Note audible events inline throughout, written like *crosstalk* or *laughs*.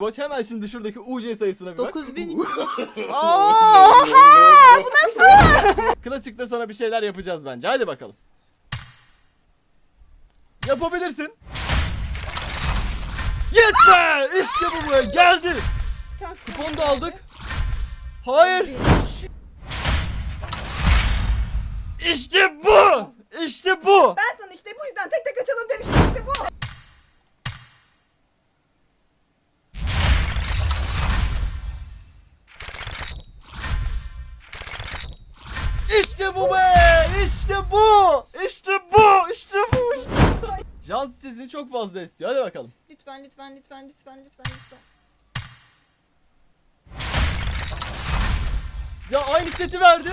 Boş hemen şimdi şuradaki UC sayısına bir bak. 9000 *laughs* Oha! Bu *laughs* nasıl? Klasikte sana bir şeyler yapacağız bence. Hadi bakalım. Yapabilirsin. Yes be! İşte bu be! Geldi. Kuponu da aldık. Hayır. İşte bu. İşte bu. Ben sana işte bu yüzden tek tek açalım demiştim işte bu. Bu be! İşte bu! İşte bu! İşte bu! İşte bu! Jans sesini çok fazla istiyor. Hadi bakalım. Lütfen lütfen lütfen lütfen lütfen lütfen. Ya aynı seti verdi.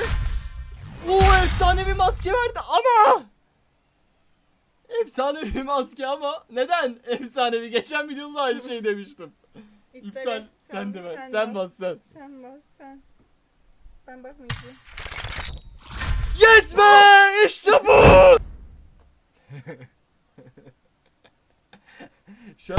Oo efsanevi maske verdi ama. Efsanevi maske ama neden efsanevi? Geçen videoda da aynı şey demiştim. İptal. et. Sen de ver. Sen bas sen. Sen bas sen. Ben bakmayacağım. Yes be! İşte bu! Şu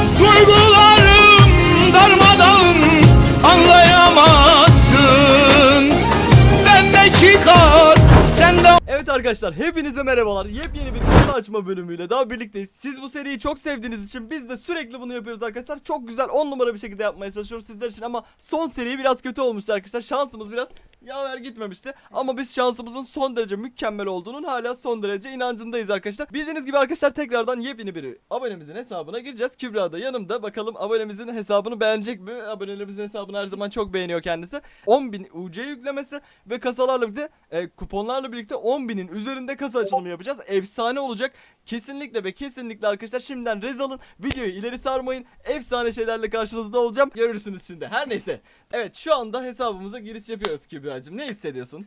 arkadaşlar hepinize merhabalar. Yepyeni bir kasa açma bölümüyle daha birlikteyiz. Siz bu seriyi çok sevdiğiniz için biz de sürekli bunu yapıyoruz arkadaşlar. Çok güzel 10 numara bir şekilde yapmaya çalışıyoruz sizler için ama son seri biraz kötü olmuştu arkadaşlar. Şansımız biraz yaver gitmemişti. Ama biz şansımızın son derece mükemmel olduğunun hala son derece inancındayız arkadaşlar. Bildiğiniz gibi arkadaşlar tekrardan yepyeni bir abonemizin hesabına gireceğiz. Kübra da yanımda. Bakalım abonemizin hesabını beğenecek mi? Abonelerimizin hesabını her zaman çok beğeniyor kendisi. 10.000 UC yüklemesi ve kasalarla birlikte e, kuponlarla birlikte 10.000'in üzerinde kasa açılımı yapacağız. Efsane olacak. Kesinlikle ve kesinlikle arkadaşlar şimdiden rez alın. Videoyu ileri sarmayın. Efsane şeylerle karşınızda olacağım. Görürsünüz şimdi. Her neyse. Evet şu anda hesabımıza giriş yapıyoruz Kübra'cığım. Ne hissediyorsun?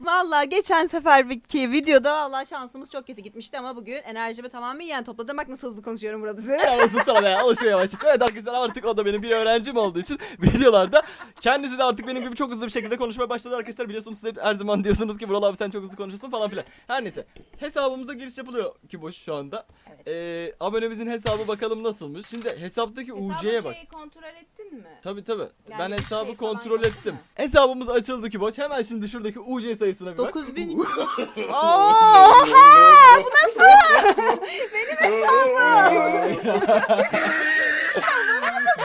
Valla geçen seferki videoda valla şansımız çok kötü gitmişti ama bugün enerjimi tamamen topladım. Bak nasıl hızlı konuşuyorum burada. Helal *laughs* olsun sana be. Alışıyor yavaş yavaş. Evet arkadaşlar artık o da benim bir öğrencim olduğu için *laughs* videolarda kendisi de artık benim gibi çok hızlı bir şekilde konuşmaya başladı arkadaşlar. Biliyorsunuz siz hep her zaman diyorsunuz ki Vural abi sen çok hızlı konuşuyorsun falan filan. Her neyse. Hesabımıza giriş yapılıyor ki boş şu anda. Evet. Ee, abonemizin hesabı bakalım nasılmış. Şimdi hesaptaki UC'ye bak. şeyi kontrol ettin mi? Tabi tabi. Yani ben bir hesabı şey kontrol ettim. mi? Hesabımız açıldı ki boş. Hemen şimdi şuradaki UC sayısına bir bak. 9000 *laughs* Oha! Bu nasıl? *laughs* *laughs*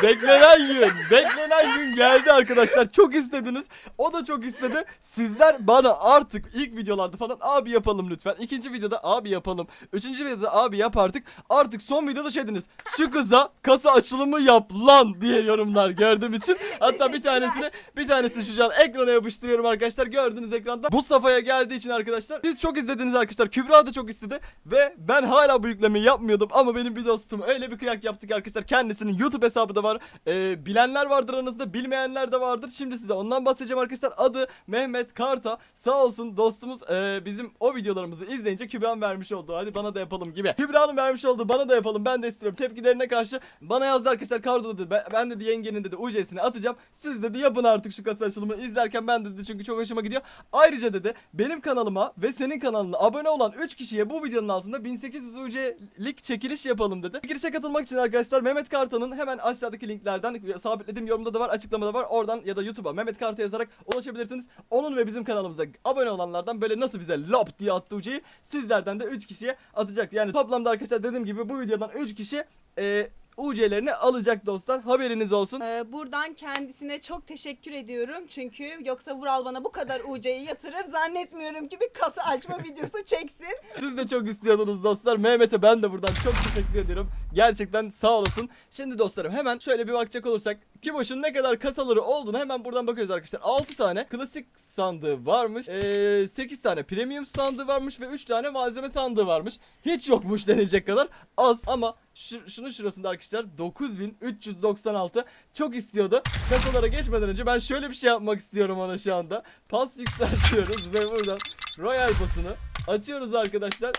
beklenen gün, beklenen gün geldi arkadaşlar. Çok istediniz. O da çok istedi. Sizler bana artık ilk videolarda falan abi yapalım lütfen. İkinci videoda abi yapalım. Üçüncü videoda abi yap artık. Artık son videoda şey dediniz. Şu kıza kasa açılımı yap lan diye yorumlar gördüğüm için. Hatta bir tanesini bir tanesi şu an ekrana yapıştırıyorum arkadaşlar. Gördüğünüz ekranda. Bu safhaya geldiği için arkadaşlar. Siz çok izlediniz arkadaşlar. Kübra da çok istedi. Ve ben hala bu yüklemeyi yapmıyordum. Ama benim bir dostum öyle bir kıyak yaptık arkadaşlar. Kendisinin YouTube hesabı da var. Ee, bilenler vardır aranızda. Bilmeyenler de vardır. Şimdi size ondan bahsedeceğim arkadaşlar. Adı Mehmet Karta. Sağ olsun dostumuz ee, bizim o videolarımızı izleyince Kübra'nın vermiş olduğu hadi bana da yapalım gibi. Kübra'nın vermiş olduğu bana da yapalım ben de istiyorum. Tepkilerine karşı bana yazdı arkadaşlar. Kardo dedi. Ben, ben dedi yengenin dedi UC'sini atacağım. Siz dedi yapın artık şu kasa açılımı izlerken ben dedi çünkü çok hoşuma gidiyor. Ayrıca dedi benim kanalıma ve senin kanalına abone olan 3 kişiye bu videonun altında 1800 UC'lik çekiliş yapalım dedi. Girişe katılmak için arkadaşlar Mehmet Karta'nın hemen aşağıdaki linklerden sabitlediğim yorumda da var açıklamada var. Oradan ya da YouTube'a Mehmet Karta yazarak ulaşabilirsiniz. Onun ve bizim kanalımıza abone olanlardan böyle nasıl bize lop diye attı UC'yi sizlerden de 3 kişiye atacak. Yani toplamda arkadaşlar dediğim gibi bu videodan 3 kişi e, UC'lerini alacak dostlar. Haberiniz olsun. Ee, buradan kendisine çok teşekkür ediyorum. Çünkü yoksa Vural bana bu kadar UC'yi yatırıp zannetmiyorum ki bir kasa açma videosu *laughs* çeksin. Siz de çok istiyordunuz dostlar. Mehmet'e ben de buradan çok teşekkür ediyorum. Gerçekten sağ olasın. Şimdi dostlarım hemen şöyle bir bakacak olursak Kiboş'un ne kadar kasaları olduğunu hemen buradan bakıyoruz arkadaşlar. 6 tane klasik sandığı varmış. Ee, 8 tane premium sandığı varmış ve 3 tane malzeme sandığı varmış. Hiç yokmuş denilecek kadar az ama şu, şunun şurasında arkadaşlar 9396 çok istiyordu. Kasalara geçmeden önce ben şöyle bir şey yapmak istiyorum ona şu anda. Pas *laughs* yükseltiyoruz ve buradan Royal pasını açıyoruz arkadaşlar.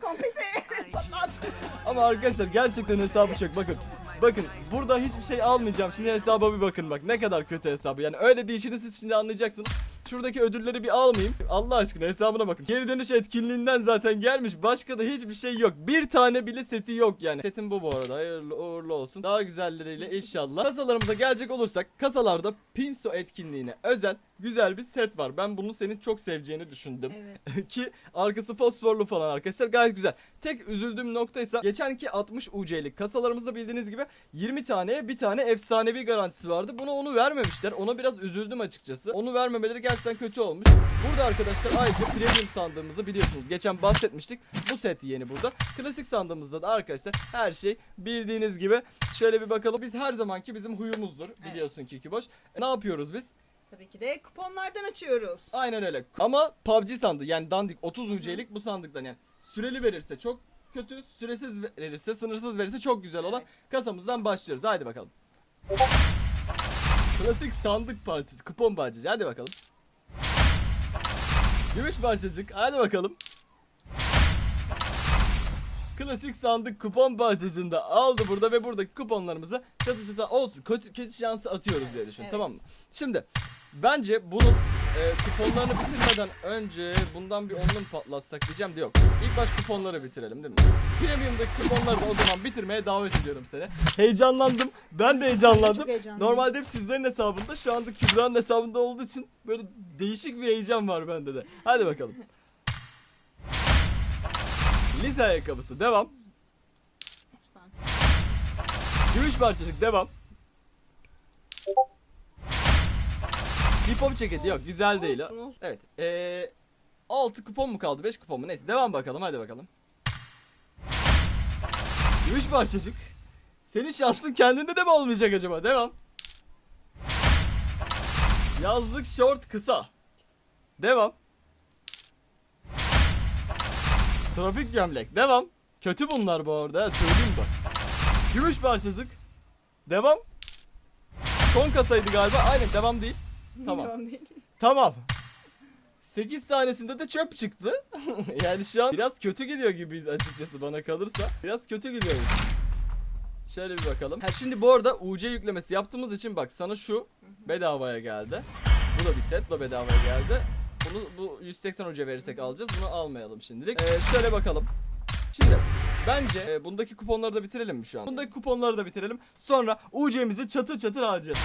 Kompete patlat. Ama arkadaşlar gerçekten hesabı çok bakın. Bakın burada hiçbir şey almayacağım. Şimdi hesaba bir bakın bak ne kadar kötü hesabı. Yani öyle değişini siz şimdi anlayacaksınız. Şuradaki ödülleri bir almayayım. Allah aşkına hesabına bakın. Geri dönüş etkinliğinden zaten gelmiş. Başka da hiçbir şey yok. Bir tane bile seti yok yani. Setim bu bu arada. Hayırlı uğurlu olsun. Daha güzelleriyle inşallah. Kasalarımıza gelecek olursak kasalarda Pimso etkinliğine özel güzel bir set var. Ben bunu senin çok seveceğini düşündüm. Evet. *laughs* ki arkası fosforlu falan arkadaşlar gayet güzel. Tek üzüldüğüm nokta ise geçenki 60 UC'lik kasalarımızda bildiğiniz gibi 20 taneye bir tane efsanevi garantisi vardı. Buna onu vermemişler. Ona biraz üzüldüm açıkçası. Onu vermemeleri gerçekten kötü olmuş. Burada arkadaşlar ayrıca premium sandığımızı biliyorsunuz. Geçen bahsetmiştik. Bu set yeni burada. Klasik sandığımızda da arkadaşlar her şey bildiğiniz gibi. Şöyle bir bakalım. Biz her zamanki bizim huyumuzdur. Biliyorsun ki iki boş. E, ne yapıyoruz biz? Tabii ki de kuponlardan açıyoruz. Aynen öyle. Ama PUBG sandığı yani dandik 30 UC'lik bu sandıktan yani süreli verirse çok kötü, süresiz verirse, sınırsız verirse çok güzel olan kasamızdan başlıyoruz. Haydi bakalım. Klasik sandık parçası, kupon parçacı. Hadi bakalım. Gümüş parçacık. Hadi bakalım. Klasik sandık kupon parçacığında aldı burada ve buradaki kuponlarımızı çatı çatı olsun kötü, kötü şansı atıyoruz diye düşün Evet. tamam mı? Şimdi bence bunun e, kuponlarını bitirmeden önce bundan bir onlu mu patlatsak diyeceğim de yok. İlk baş kuponları bitirelim değil mi? Premium'daki kuponları da o zaman bitirmeye davet ediyorum seni. Heyecanlandım. Ben de heyecanlandım. Çok heyecanlıyım. Normalde hep sizlerin hesabında şu anda Kübra'nın hesabında olduğu için böyle değişik bir heyecan var bende de. Hadi bakalım. Lise ayakkabısı devam. Gümüş parçacık devam. Hip hop ceketi yok güzel değil o. Olsun, olsun. Evet. Ee, 6 kupon mu kaldı 5 kupon mu neyse devam bakalım hadi bakalım. Gümüş parçacık. Senin şansın kendinde de mi olmayacak acaba? Devam. Yazlık short kısa. Devam. Tropik gömlek. Devam. Kötü bunlar bu arada söyleyeyim bak. Gümüş parçacık. Devam. Son kasaydı galiba. Aynen devam değil. *laughs* Tamam. Değil. Tamam. 8 tanesinde de çöp çıktı. *laughs* yani şu an biraz kötü gidiyor gibiyiz açıkçası bana kalırsa. Biraz kötü gidiyoruz. Şöyle bir bakalım. Ha şimdi bu arada UC yüklemesi yaptığımız için bak sana şu bedavaya geldi. Bu da bir set, bu da bedavaya geldi. Bunu bu 180 UC verirsek alacağız. Bunu almayalım şimdilik. Ee, şöyle bakalım. Şimdi bence e, bundaki kuponları da bitirelim mi şu an? Bundaki kuponları da bitirelim. Sonra UC'mizi çatır çatır alacağız.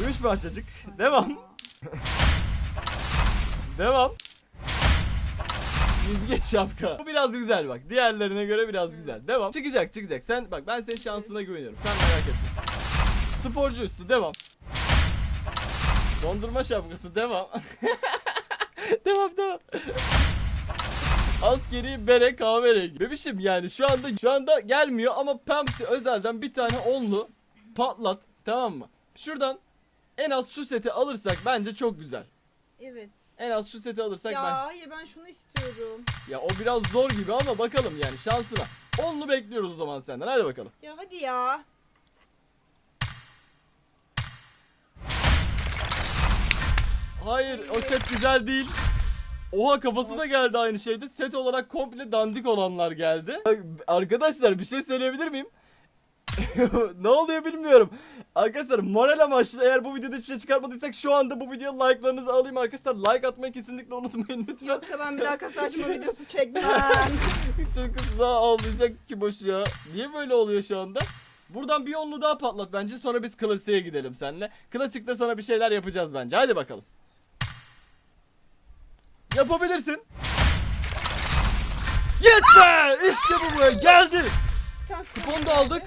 Gümüş parçacık. Devam. Devam. Yüzgeç şapka. Bu biraz güzel bak. Diğerlerine göre biraz güzel. Devam. Çıkacak çıkacak. Sen bak ben senin şansına güveniyorum. Sen merak etme. Sporcu üstü devam. Dondurma şapkası devam. *laughs* devam devam. Askeri bere kahverengi. Bebişim yani şu anda şu anda gelmiyor ama Pepsi özelden bir tane onlu patlat tamam mı? Şuradan en az şu seti alırsak bence çok güzel. Evet. En az şu seti alırsak Ya ben hayır ben şunu istiyorum. ya o biraz zor gibi ama bakalım yani şansına. Onlu bekliyoruz o zaman senden. Hadi bakalım. Ya hadi ya. Hayır o set güzel değil. Oha kafası da geldi aynı şeyde. Set olarak komple dandik olanlar geldi. Arkadaşlar bir şey söyleyebilir miyim? *laughs* ne oluyor bilmiyorum. Arkadaşlar moral amaçlı eğer bu videoda hiçbir şey çıkartmadıysak şu anda bu videoya like'larınızı alayım arkadaşlar. Like atmayı kesinlikle unutmayın lütfen. Yoksa ben bir daha *laughs* kasa açma videosu çekmem. *laughs* Çok kız daha ağlayacak ki boş ya. Niye böyle oluyor şu anda? Buradan bir onlu daha patlat bence sonra biz klasiğe gidelim seninle. Klasikte sana bir şeyler yapacağız bence. Hadi bakalım. Yapabilirsin. Yes be! İşte bu be! Geldi. Kuponu da aldık.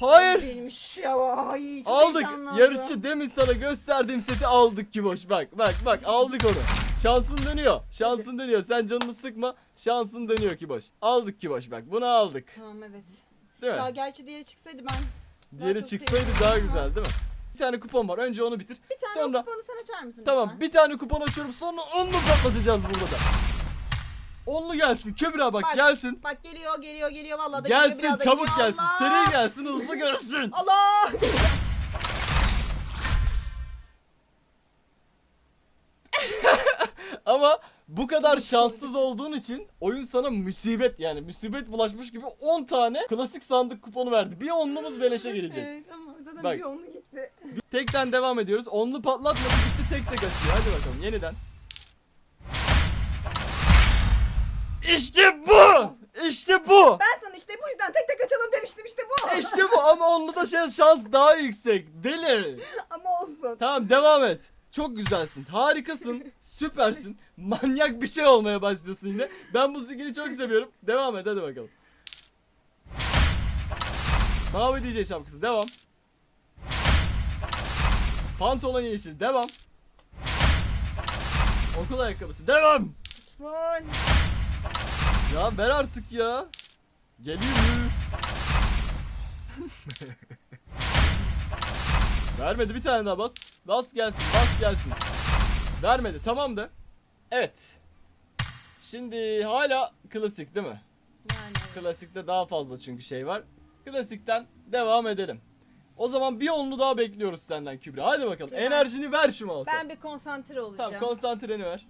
Hayır. Değilmiş ya. Ay, çok Aldık. heyecanlandım. Yarışçı demin sana gösterdiğim seti aldık ki boş. Bak bak bak aldık onu. Şansın dönüyor. Şansın dönüyor. Sen canını sıkma. Şansın dönüyor ki boş. Aldık ki boş bak. Bunu aldık. Tamam evet. Değil mi? Ya gerçi diğeri çıksaydı ben. Diğeri çok çıksaydı sevdim. daha güzel değil mi? Bir tane kupon var. Önce onu bitir. Bir tane Sonra kuponu sen açar mısın tamam lütfen? bir tane kupon açıyorum. Sonra onlu patlatacağız burada da. Onlu gelsin. Kübra bak, Bak, gelsin. Bak geliyor geliyor geliyor vallahi da geliyor, Gelsin biraz da çabuk geliyor. gelsin. Allah! Seri gelsin hızlı görsün. *laughs* Allah! *laughs* Ama bu kadar şanssız olduğun için oyun sana musibet yani musibet bulaşmış gibi 10 tane klasik sandık kuponu verdi. Bir onlumuz beleşe gelecek. Evet ama zaten Bak. bir onu gitti. Tekten devam ediyoruz. Onlu patlatmadı gitti tek tek açıyor. Hadi bakalım yeniden. İşte bu! İşte bu! Ben sana işte bu yüzden tek tek açalım demiştim işte bu. İşte bu ama onlu da şey, şans daha yüksek. Delir. *laughs* Ama olsun. Tamam devam et. Çok güzelsin. Harikasın. *laughs* Süpersin. Manyak bir şey olmaya başlıyorsun yine. Ben bu zikini çok seviyorum. Devam et hadi bakalım. Mavi DJ şapkası devam. Pantolon yeşil devam. Okul ayakkabısı devam. Lütfen. Ya ver artık ya. Geliyor. *laughs* Vermedi bir tane daha bas. Bas gelsin bas gelsin. Vermedi tamam da. Evet. Şimdi hala klasik değil mi? Yani. Klasikte daha fazla çünkü şey var. Klasikten devam edelim. O zaman bir onlu daha bekliyoruz senden Kübra. Hadi bakalım. Ben- Enerjini ver şu mouse'a. Ben bir konsantre olacağım. Tamam konsantreni ver.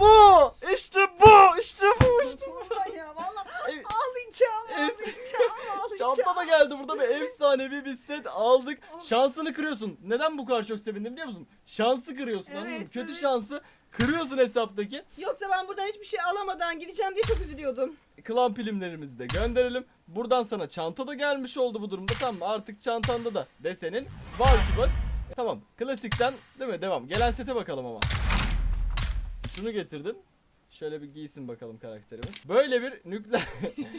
Bu! İşte bu! İşte bu! İşte bu! Ya valla Ev- ağlayacağım ağlayacağım *laughs* ağlayacağım. Çanta da geldi burada bir efsanevi bir set aldık. Şansını kırıyorsun. Neden bu kadar çok sevindim biliyor musun? Şansı kırıyorsun anladın mı? Evet, Kötü evet. şansı kırıyorsun hesaptaki. Yoksa ben buradan hiçbir şey alamadan gideceğim diye çok üzülüyordum. klan filmlerimizi de gönderelim. Buradan sana çanta da gelmiş oldu bu durumda. Tamam mı? Artık çantanda da desenin var ki var. Tamam. Klasikten değil mi? Devam. Gelen sete bakalım ama. Şunu getirdin. Şöyle bir giysin bakalım karakterimiz. Böyle bir nükleer...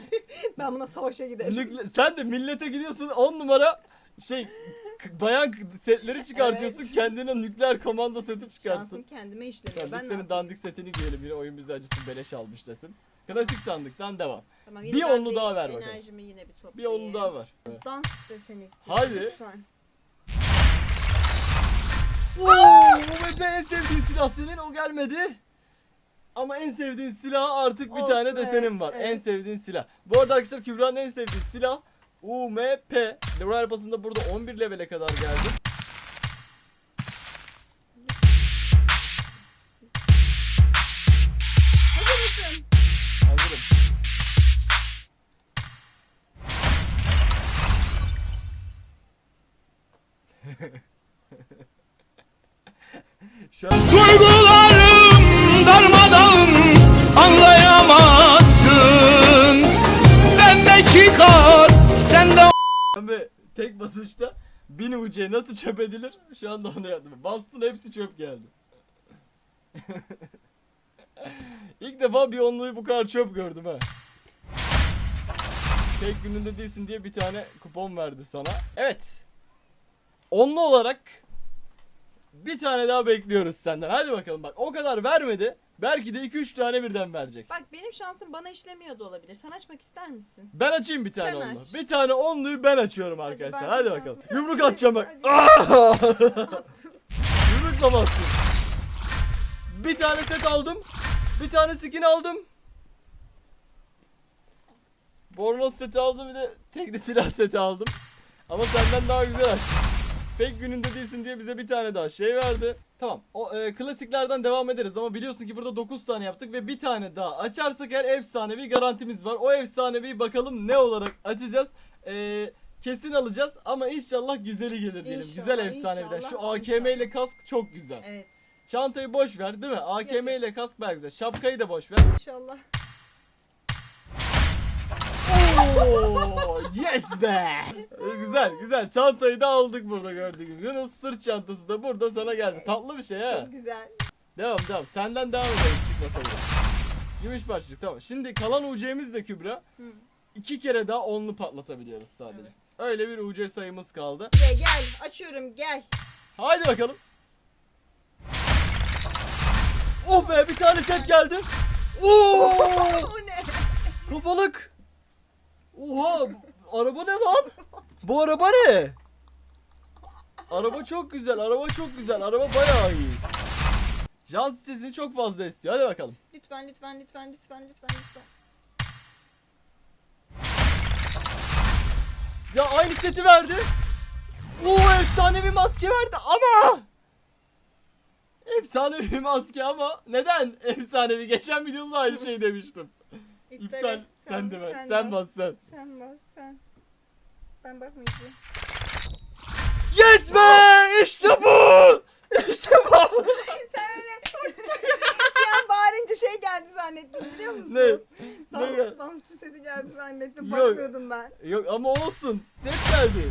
*laughs* Ben buna savaşa giderim. nükle- Sen de millete gidiyorsun 10 numara şey bayan setleri çıkartıyorsun. Evet. Kendine nükleer komando seti çıkartın. Şansım kendime işlemiyor. Tamam, ben senin yapayım? dandik setini giyelim. Yine oyun bizi acısın beleş almış desin. Klasik sandıktan devam. Tamam, bir onlu daha ver bakalım. Enerjimi yine bir Bir toplayayım. onlu daha var. Dans deseni istiyorum. Hadi. Lütfen. Oo, ve en sevdiğin silah senin o gelmedi. Ama en sevdiğin silah artık bir Olsun, tane de senin evet, var. En evet. sevdiğin silah. Bu arada arkadaşlar Kübra'nın en sevdiği silah UMP. Level basında burada 11 levele kadar geldi. Hazır mısın? Hazırım. *laughs* Şu an Duygularım tek basışta 1000 UC nasıl çöp edilir? Şu anda onu yaptım. Bastın hepsi çöp geldi. *laughs* İlk defa bir onluyu bu kadar çöp gördüm ha. Tek gününde değilsin diye bir tane kupon verdi sana. Evet. Onlu olarak bir tane daha bekliyoruz senden. Hadi bakalım bak o kadar vermedi. Belki de 2-3 tane birden verecek. Bak benim şansım bana işlemiyor da olabilir. Sen açmak ister misin? Ben açayım bir tane Sen onlu. aç. Bir tane onluyu ben açıyorum arkadaşlar. ben Hadi, bakalım. şansım- Yumruk atacağım bak. Hadi. *laughs* Yumrukla bastım. Bir tane set aldım. Bir tane skin aldım. Bornoz seti aldım bir de tekli silah seti aldım. Ama senden daha güzel açtım. Pek gününde değilsin diye bize bir tane daha şey verdi. Tamam. O e, klasiklerden devam ederiz ama biliyorsun ki burada 9 tane yaptık ve bir tane daha açarsak eğer efsanevi garantimiz var. O efsanevi bakalım ne olarak açacağız. E, kesin alacağız ama inşallah güzeli gelir diyelim. İnşallah, güzel efsaneviden. Şu inşallah, AKM ile kask çok güzel. Evet. Çantayı boş ver değil mi? AKM ile kask bayağı güzel. Şapkayı da boş ver. İnşallah. Oo, yes be. E, güzel güzel. Çantayı da aldık burada gördüğün gibi. Yunus sırt çantası da burada sana geldi. Tatlı bir şey ha. Çok güzel. Devam devam. Senden devam edelim çıkmasa bile. Gümüş parçacık tamam. Şimdi kalan UC'miz de Kübra. Hı. İki kere daha onlu patlatabiliyoruz sadece. Evet. Öyle bir UC sayımız kaldı. Gel gel açıyorum gel. Haydi bakalım. Oh be bir tane set geldi. Oo! *laughs* o ne? Kafalık. Oha bu- araba ne lan? Bu araba ne? Araba çok güzel, araba çok güzel, araba bayağı iyi. Jant sitesini çok fazla istiyor. Hadi bakalım. Lütfen lütfen lütfen lütfen lütfen lütfen. Ya aynı seti verdi. Oo efsane bir maske verdi ama. efsanevi bir maske ama neden efsanevi? Geçen videoda da aynı şey demiştim. İptal. et. Sen de ver. sen bas sen. Sen bas sen. Ben bakmayacağım. Yes be! İşte bu! İşte bu! Sen öyle yani bağırınca şey geldi zannettim biliyor musun? ne? Ne Dans, gel- dansçı sesi geldi zannettim. Yok. Bakmıyordum ben. Yok ama olsun. Set geldi.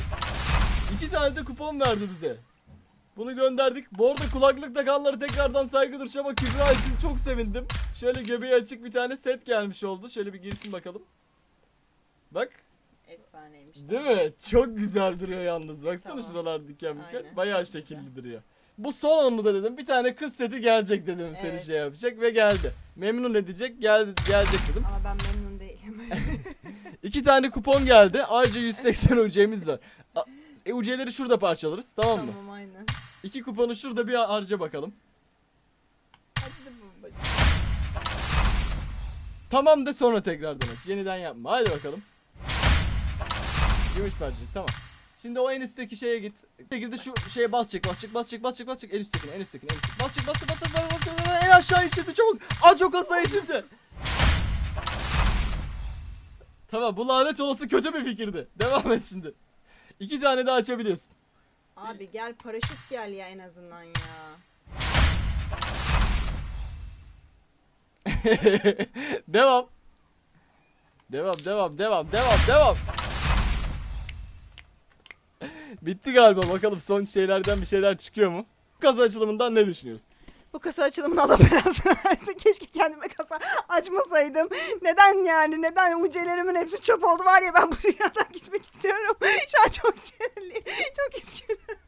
İki tane de kupon verdi bize. Bunu gönderdik. Bu arada kulaklık takanlara tekrardan saygı duruşu ama Kübra için çok sevindim. Şöyle göbeği açık bir tane set gelmiş oldu. Şöyle bir girsin bakalım. Bak. Efsaneymiş. Değil mi? Çok güzel duruyor yalnız. Baksana Tamam. şuralar diken diken. Aynen. Bayağı şekilli duruyor. Bu son onu da dedim. Bir tane kız seti gelecek dedim. Seni Evet. şey yapacak ve geldi. Memnun edecek. Geldi, gelecek dedim. Ama ben memnun değilim. *laughs* İki tane kupon geldi. Ayrıca 180 UC'miz *laughs* var. E, UC'leri şurada parçalarız. Tamam mı? tamam aynen. İki kuponu şurada bir harca bakalım. Hadi babacığım. Tamam de sonra tekrardan aç. Yeniden yapma. Hadi bakalım. Gümüş parçacık tamam. Şimdi o en üstteki şeye git. Şekilde şu şeye bas çek bas çek bas çek bas çek bas çek en üsttekine en üsttekine en üsttekine. Bas çek bas çek bas çek bas çek bas çek en aşağı in şimdi çabuk. Aç o kasayı şimdi. Tamam bu lanet olası kötü bir fikirdi. Devam et şimdi. İki tane daha açabiliyorsun. Abi gel paraşüt gel ya en azından ya. *laughs* devam. Devam, devam, devam, devam, devam. Bitti galiba. Bakalım son şeylerden bir şeyler çıkıyor mu? Kasa açılımından ne düşünüyorsun? Bu kasa açılımını Allah belasını. *laughs* Keşke kendime kasa açmasaydım. Neden yani? Neden ucelerimin hepsi çöp oldu var ya ben bu dünyadan gitmek istiyorum. *laughs* Şu an çok sinirliyim. Çok üzgünüm.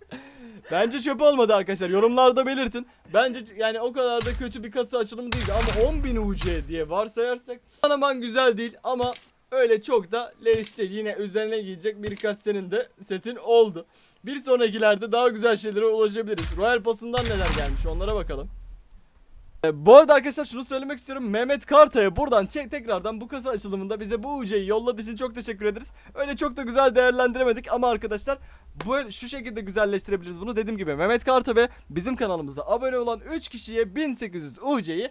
Bence çöp olmadı arkadaşlar. Yorumlarda belirtin. Bence yani o kadar da kötü bir kasa açılımı değildi ama 10.000 UC diye varsayarsak aman güzel değil ama öyle çok da leş değil. Yine üzerine giyecek birkaç senin de setin oldu. Bir sonrakilerde daha güzel şeylere ulaşabiliriz. Royal Pass'ından neler gelmiş onlara bakalım. E, Bu arada arkadaşlar şunu söylemek istiyorum. Mehmet Karta'ya buradan tekrardan bu kasa açılımında bize bu UC'yi yolladığı için çok teşekkür ederiz. Öyle çok da güzel değerlendiremedik ama arkadaşlar bu şu şekilde güzelleştirebiliriz bunu. Dediğim gibi Mehmet Karta ve bizim kanalımıza abone olan 3 kişiye 1800 UC'yi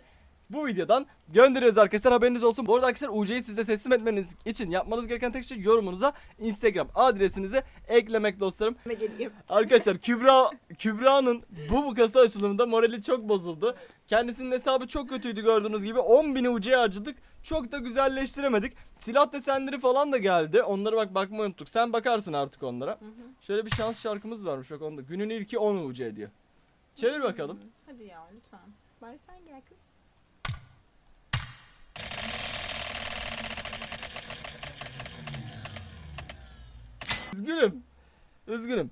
bu videodan gönderiyoruz arkadaşlar haberiniz olsun. Bu arada arkadaşlar UC'yi size teslim etmeniz için yapmanız gereken tek şey yorumunuza Instagram adresinizi eklemek dostlarım. Geleyim. Arkadaşlar Kübra Kübra'nın bu bu kasa açılımında morali çok bozuldu. Kendisinin hesabı çok kötüydü gördüğünüz gibi 10.000 UC harcadık. Çok da güzelleştiremedik. Silah desenleri falan da geldi. Onlara bak bakmayı unuttuk. Sen bakarsın artık onlara. Şöyle bir şans şarkımız varmış bak onda. Günün ilki 10 UC diyor. Çevir bakalım. Hadi ya lütfen. Bari sen gel kız. Üzgünüm. Üzgünüm.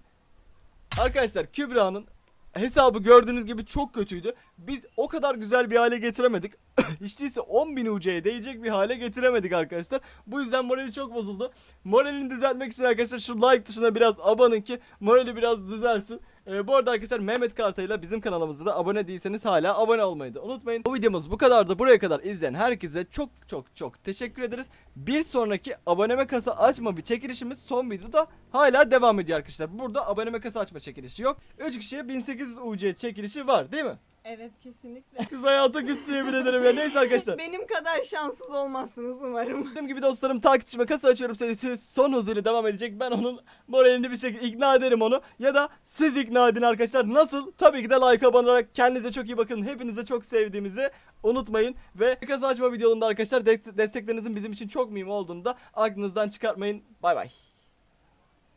Arkadaşlar Kübra'nın hesabı gördüğünüz gibi çok kötüydü. Biz o kadar güzel bir hale getiremedik. *coughs* Hiç değilse 10.000 UC'ye değecek bir hale getiremedik arkadaşlar. Bu yüzden morali çok bozuldu. Moralini düzeltmek için arkadaşlar şu like tuşuna biraz abanın ki morali biraz düzelsin. Ee, bu arada arkadaşlar Mehmet Karta'yla bizim kanalımızda da abone değilseniz hala abone olmayı da unutmayın. Bu videomuz bu kadardı. Buraya kadar izleyen herkese çok çok çok teşekkür ederiz. Bir sonraki aboneme kasa açma bir çekilişimiz son videoda hala devam ediyor arkadaşlar. Burada aboneme kasa açma çekilişi yok. 3 kişiye 1800 UC çekilişi var değil mi? Evet kesinlikle. Kız hayata küstü yemin ederim ya. Neyse arkadaşlar. Benim kadar şanssız olmazsınız umarım. Dediğim gibi dostlarım takipçime kasa açıyorum serisi son hızıyla devam edecek. Ben onun moralini bir şekilde ikna ederim onu. Ya da siz ikna edin arkadaşlar. Nasıl? Tabii ki de like abone olarak kendinize çok iyi bakın. Hepinize çok sevdiğimizi unutmayın. Ve kasa açma videolarında arkadaşlar de- desteklerinizin bizim için çok mühim olduğunu da aklınızdan çıkartmayın. Bay bay.